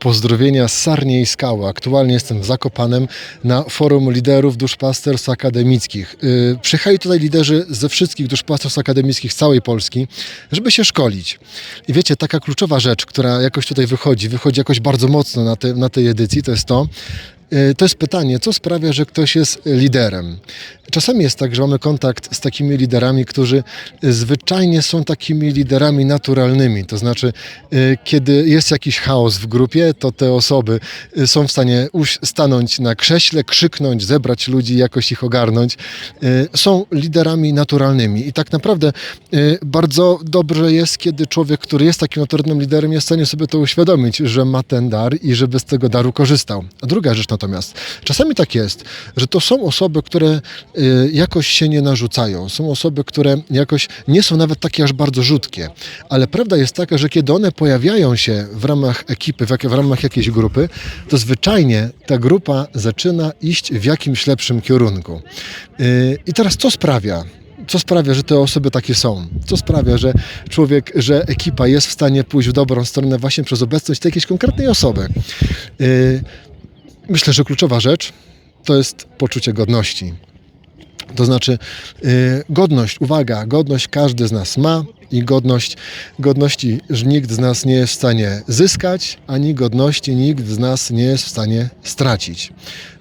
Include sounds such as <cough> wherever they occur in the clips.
Pozdrowienia z Sarniej Skały. Aktualnie jestem w Zakopanem na forum liderów duszpasterstw akademickich. Yy, Przyjechali tutaj liderzy ze wszystkich duszpasterstw akademickich całej Polski, żeby się szkolić. I wiecie, taka kluczowa rzecz, która jakoś tutaj wychodzi, wychodzi jakoś bardzo mocno na, te, na tej edycji, to jest to, to jest pytanie, co sprawia, że ktoś jest liderem. Czasami jest tak, że mamy kontakt z takimi liderami, którzy zwyczajnie są takimi liderami naturalnymi. To znaczy, y, kiedy jest jakiś chaos w grupie, to te osoby y, są w stanie stanąć na krześle, krzyknąć, zebrać ludzi, jakoś ich ogarnąć. Są liderami naturalnymi. I tak naprawdę bardzo dobrze jest, kiedy człowiek, który jest takim naturalnym liderem, jest w stanie sobie to uświadomić, że ma ten dar i żeby z tego daru korzystał. A druga rzecz natomiast, czasami tak jest, że to są osoby, które y, jakoś się nie narzucają. Są osoby, które jakoś nie są nawet takie aż bardzo rzutkie. Ale prawda jest taka, że kiedy one pojawiają się w ramach ekipy, w, ramach jakiejś grupy, to zwyczajnie ta grupa zaczyna iść w jakimś lepszym kierunku. Y, I teraz co sprawia? Co sprawia, że te osoby takie są? Co sprawia, że człowiek, że ekipa jest w stanie pójść w dobrą stronę właśnie przez obecność tej jakiejś konkretnej osoby? Y, Myślę, że kluczowa rzecz to jest poczucie godności. To znaczy y, godność, uwaga, godność każdy z nas ma i godność, godności że nikt z nas nie jest w stanie zyskać, ani godności nikt z nas nie jest w stanie stracić.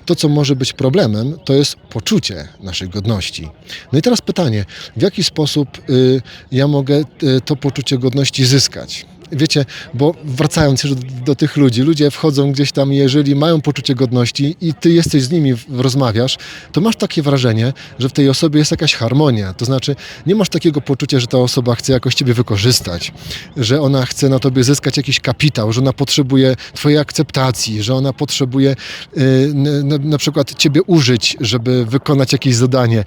To, co może być problemem, to jest poczucie naszej godności. No i teraz pytanie, w jaki sposób y, ja mogę y, to poczucie godności zyskać? Wiecie, bo wracając już do, do tych ludzi, ludzie wchodzą gdzieś tam, jeżeli mają poczucie godności i ty jesteś z nimi, rozmawiasz, to masz takie wrażenie, że w tej osobie jest jakaś harmonia. To znaczy, nie masz takiego poczucia, że ta osoba chce jakoś ciebie wykorzystać, że ona chce na tobie zyskać jakiś kapitał, że ona potrzebuje twojej akceptacji, że ona potrzebuje y, na, na przykład ciebie użyć, żeby wykonać jakieś zadanie.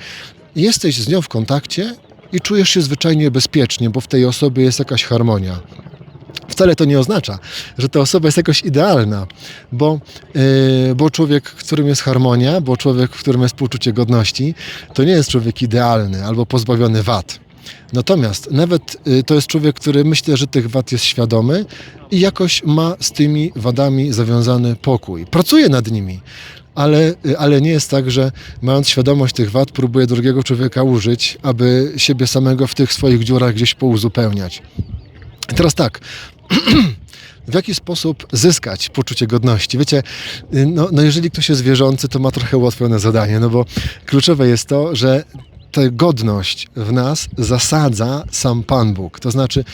Jesteś z nią w kontakcie i czujesz się zwyczajnie bezpiecznie, bo w tej osobie jest jakaś harmonia. Wcale to nie oznacza, że ta osoba jest jakoś idealna, bo, yy, bo człowiek, w którym jest harmonia, bo człowiek, w którym jest poczucie godności, to nie jest człowiek idealny albo pozbawiony wad. Natomiast nawet y, to jest człowiek, który myślę, że tych wad jest świadomy i jakoś ma z tymi wadami zawiązany pokój. Pracuje nad nimi, ale, y, ale nie jest tak, że mając świadomość tych wad, próbuje drugiego człowieka użyć, aby siebie samego w tych swoich dziurach gdzieś pouzupełniać. I Teraz tak. <clears throat> W jaki sposób zyskać poczucie godności? Wiecie, y, no, no jeżeli ktoś jest wierzący, to ma trochę ułatwione zadanie, no bo kluczowe jest to, że tę godność w nas zasadza sam Pan Bóg. To znaczy,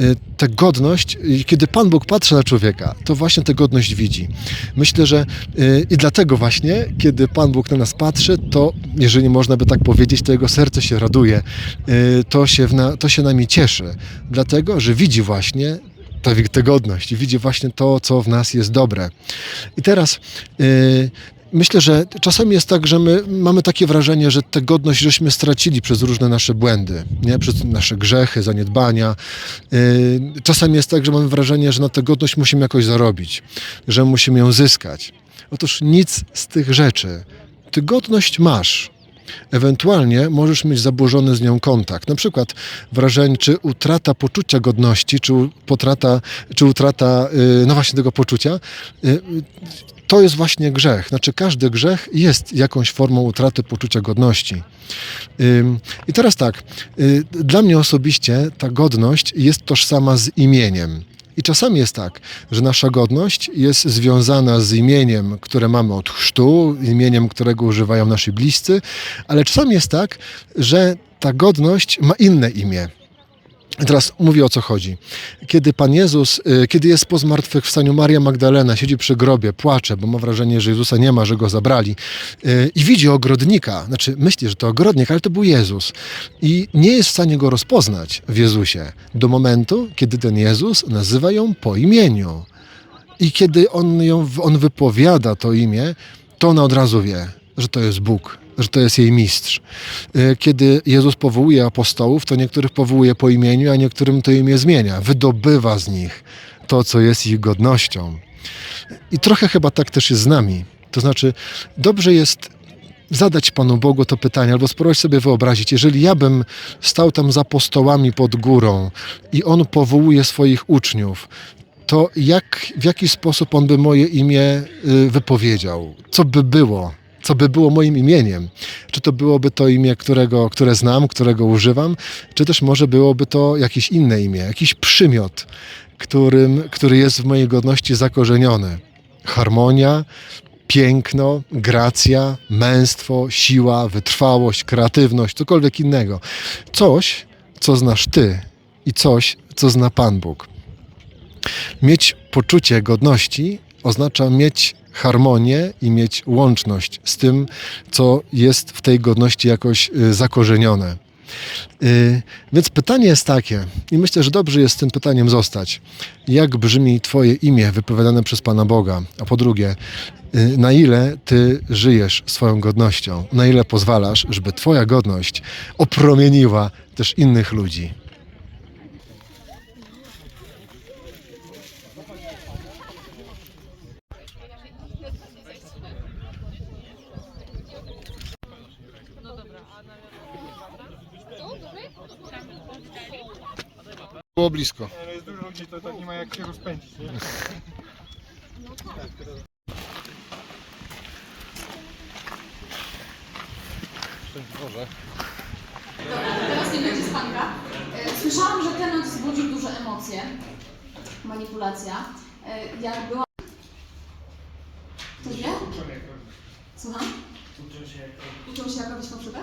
y, tę godność, kiedy Pan Bóg patrzy na człowieka, to właśnie tę godność widzi. Myślę, że y, i dlatego właśnie, kiedy Pan Bóg na nas patrzy, to, jeżeli można by tak powiedzieć, to jego serce się raduje, y, to się, na, to się nami cieszy, dlatego, że widzi właśnie tę godność, widzi właśnie to, co w nas jest dobre. I teraz myślę, że czasami jest tak, że my mamy takie wrażenie, że tę godność żeśmy stracili przez różne nasze błędy, nie? przez nasze grzechy, zaniedbania. Y, czasami jest tak, że mamy wrażenie, że na tę godność musimy jakoś zarobić, że musimy ją zyskać. Otóż nic z tych rzeczy. Ty godność masz. Ewentualnie możesz mieć zaburzony z nią kontakt. Na przykład wrażenie, czy utrata poczucia godności, czy, potrata, czy utrata, y, no właśnie tego poczucia, y, to jest właśnie grzech. Znaczy każdy grzech jest jakąś formą utraty poczucia godności. I teraz tak, y, dla mnie osobiście ta godność jest tożsama z imieniem. I czasami jest tak, że nasza godność jest związana z imieniem, które mamy od chrztu, imieniem, którego używają nasi bliscy, ale czasami jest tak, że ta godność ma inne imię. Teraz mówię o co chodzi. Kiedy Pan Jezus, y, kiedy jest po zmartwychwstaniu Maria Magdalena, siedzi przy grobie, płacze, bo ma wrażenie, że Jezusa nie ma, że go zabrali y, i widzi ogrodnika, znaczy myśli, że to ogrodnik, ale to był Jezus i nie jest w stanie go rozpoznać w Jezusie do momentu, kiedy ten Jezus nazywa ją po imieniu. I kiedy on, ją, on wypowiada to imię, to ona od razu wie, że to jest Bóg, że to jest jej mistrz. E, Kiedy Jezus powołuje apostołów, to niektórych powołuje po imieniu, a niektórym to imię zmienia. Wydobywa z nich to, co jest ich godnością. I trochę chyba tak też jest z nami. To znaczy, dobrze jest zadać Panu Bogu to pytanie, albo spróbować sobie wyobrazić, jeżeli ja bym stał tam za apostołami pod górą i On powołuje swoich uczniów, to jak, w jaki sposób on by moje imię y, wypowiedział? Co by było? Co by było moim imieniem? Czy to byłoby to imię, którego, które znam, którego używam, czy też może byłoby to jakieś inne imię, jakiś przymiot, którym, który jest w mojej godności zakorzeniony? Harmonia, piękno, gracja, męstwo, siła, wytrwałość, kreatywność, cokolwiek innego. Coś, co znasz ty i coś, co zna Pan Bóg. Mieć poczucie godności oznacza mieć harmonię i mieć łączność z tym, co jest w tej godności jakoś y, zakorzenione. Y, Więc pytanie jest takie, i myślę, że dobrze jest z tym pytaniem zostać. Jak brzmi Twoje imię wypowiadane przez Pana Boga? A po drugie, y, na ile Ty żyjesz swoją godnością? Na ile pozwalasz, żeby Twoja godność opromieniła też innych ludzi? Było blisko. Jest dużo ludzi, to tak nie ma jak się rozpędzić, nie? Teraz nie będzie spanka. Słyszałam, że temat wzbudził duże emocje. Manipulacja. E, Jak była... Ktoś wie? Słucham? Uczą się jak robić fałszywe?